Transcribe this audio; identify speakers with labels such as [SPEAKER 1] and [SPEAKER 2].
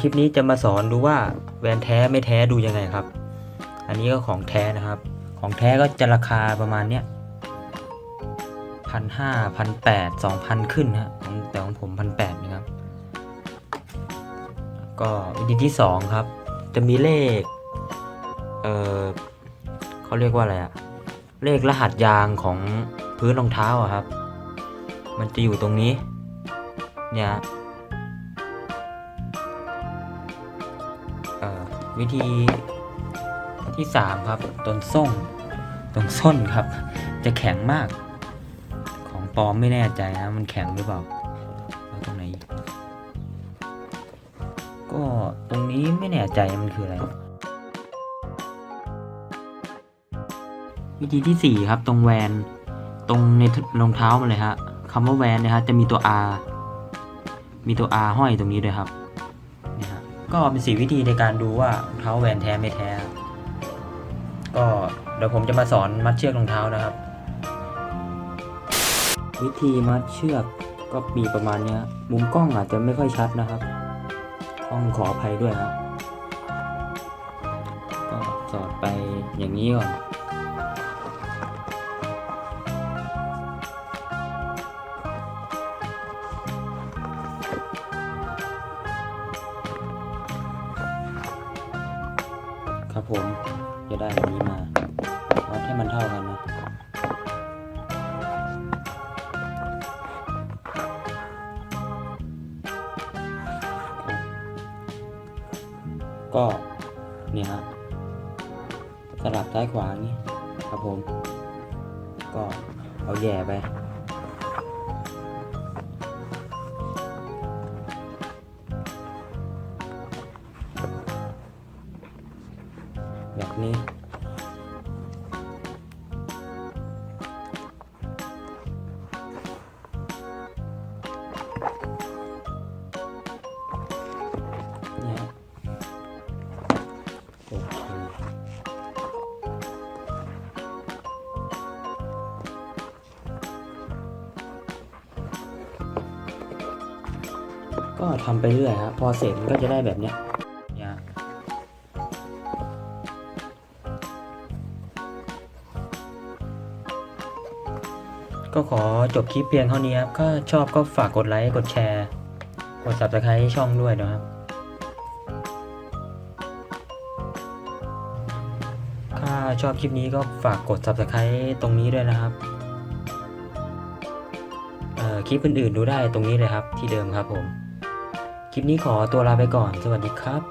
[SPEAKER 1] คลิปนี้จะมาสอนดูว่าแหวนแท้ไม่แท้ดูยังไงครับ อันนี้ก็ของแท้นะครับ ของแท้ก็จะราคาประมาณเนี้ยพันห้าพันแปดสองพันขึ้นนะฮะของแต่ของผมพันแปดนะครับ ก็วิธีที่สองครับ จะมีเลข เออเขาเรียกว่าอะไรอะเลขรหัสยางของพื้นรองเท้าอะครับ มันจะอยู่ตรงนี้ เนี่ย วิธีที่สามครับต้นส้มต้นส้นครับ จะแข็งมาก ของปลอมไม่แน่ใจนะมันแข็งหรือเปล่าตรงไหน ก็ตรงนี้ไม่แน่ใจมันคืออะไร วิธีที่สี่ครับ ตรงแวนตรงในรองเท้ามันเลยฮะคำว่าแวนนี่ยฮะจะมีตัว R มีตัว R ห้อยตรงนี้ด้วยครับ ก็เป็นสีวิธีในการดูว่าเท้าแวนแท้ไม่แท้ ก็เดี๋ยวผมจะมาสอนมัดเชือกรองเท้านะครับ วิธีมัดเชือกก็มีประมาณนี้มุมกล้องอาจจะไม่ค่อยชัดนะครับ ต้องขออภัยด้วยครับก็สอดไปอย่างนี้ก่อน ครับผมจะได้แบบนี้มาวัดให้มันเท่ากันนะก็เนี่ยฮะสลับซ้ายขวาอย่างนี้ครับผม ก็เอาแย่ไป แบบนี้ เนี่ยโอเคก็ทำไปเรื่อยครับ พอเสร็จมันก็จะได้แบบเนี้ยเนี่ย ก็ขอจบคลิปเพียงเท่านี้ครับก็ชอบก็ฝากกดไลค์กดแชร์ กด subscribe ช่องด้วยนะครับถ้าชอบคลิปนี้ก็ฝากกด subscribe ตรงนี้ด้วยนะครับคลิปอื่นๆดูได้ตรงนี้เลยครับที่เดิมครับผม คลิปนี้ขอตัวลาไปก่อน สวัสดีครับ